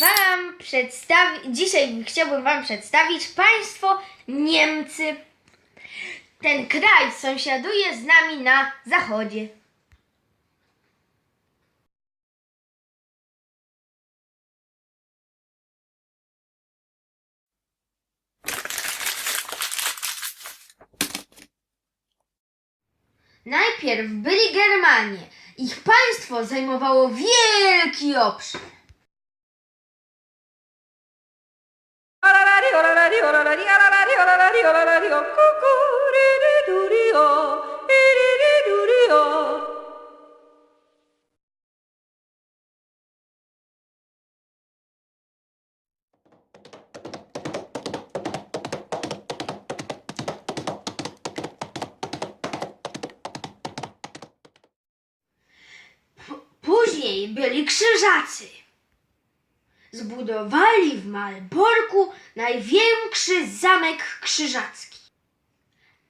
Wam przedstawić, dzisiaj chciałbym Wam przedstawić państwo Niemcy. Ten kraj sąsiaduje z nami na zachodzie. Najpierw byli Germanie. Ich państwo zajmowało wielki obszar. Później byli krzyżacy. Zbudowali w Malborku największy zamek krzyżacki.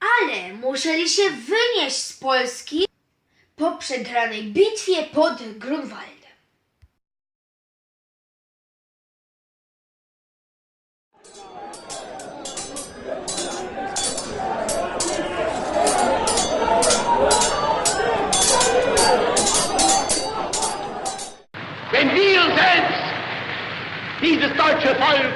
Ale musieli się wynieść z Polski po przegranej bitwie pod Grunwaldem. Dieses deutsche Volk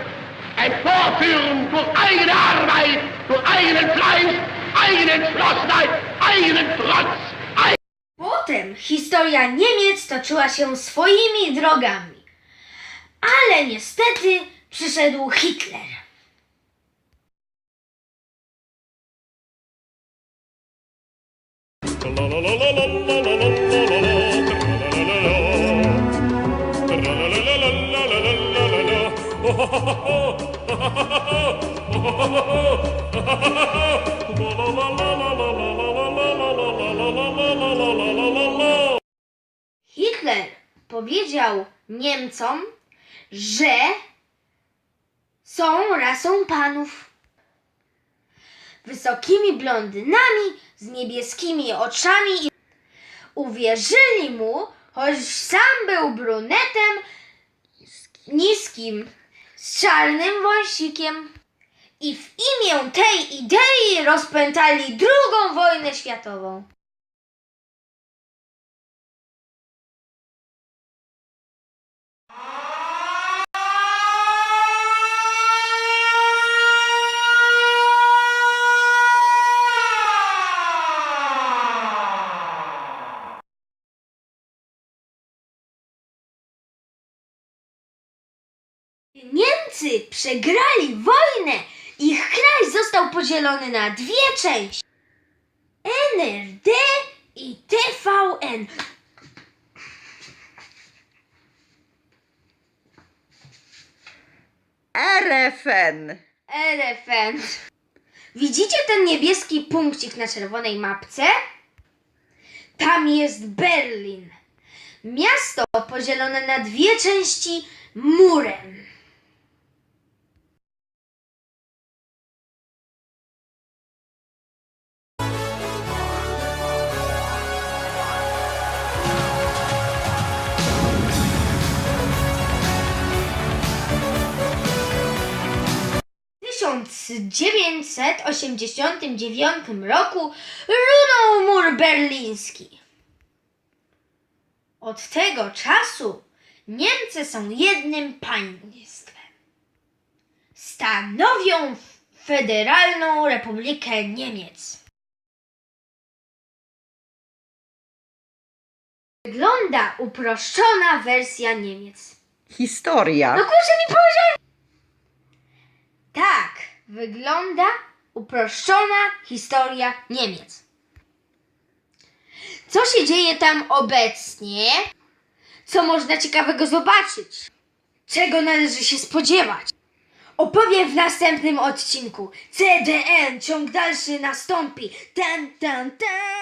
emporführen durch eigene Arbeit, durch eigenen Fleiß, eigene Entschlossenheit, eigenen Trotz, ein Potem historia Niemiec toczyła się swoimi drogami. Ale niestety przyszedł Hitler. Hitler powiedział Niemcom, że są rasą panów. Wysokimi blondynami z niebieskimi oczami i uwierzyli mu, choć sam był brunetem niskim, z czarnym wąsikiem. I w imię tej idei rozpętali drugą wojnę światową. Niemcy przegrali wojnę. Ich kraj został podzielony na dwie części. NRD i TVN. RFN. Elefant. Widzicie ten niebieski punkcik na czerwonej mapce? Tam jest Berlin. Miasto podzielone na dwie części murem. 1989 roku runął mur berliński. Od tego czasu Niemcy są jednym państwem. Stanowią Federalną Republikę Niemiec. Wygląda uproszczona wersja Niemiec. Historia. No kurczę mi powiedziałem! Tak, wygląda uproszczona historia Niemiec. Co się dzieje tam obecnie? Co można ciekawego zobaczyć? Czego należy się spodziewać? Opowiem w następnym odcinku. CDN, ciąg dalszy nastąpi. Tan, tan, tan.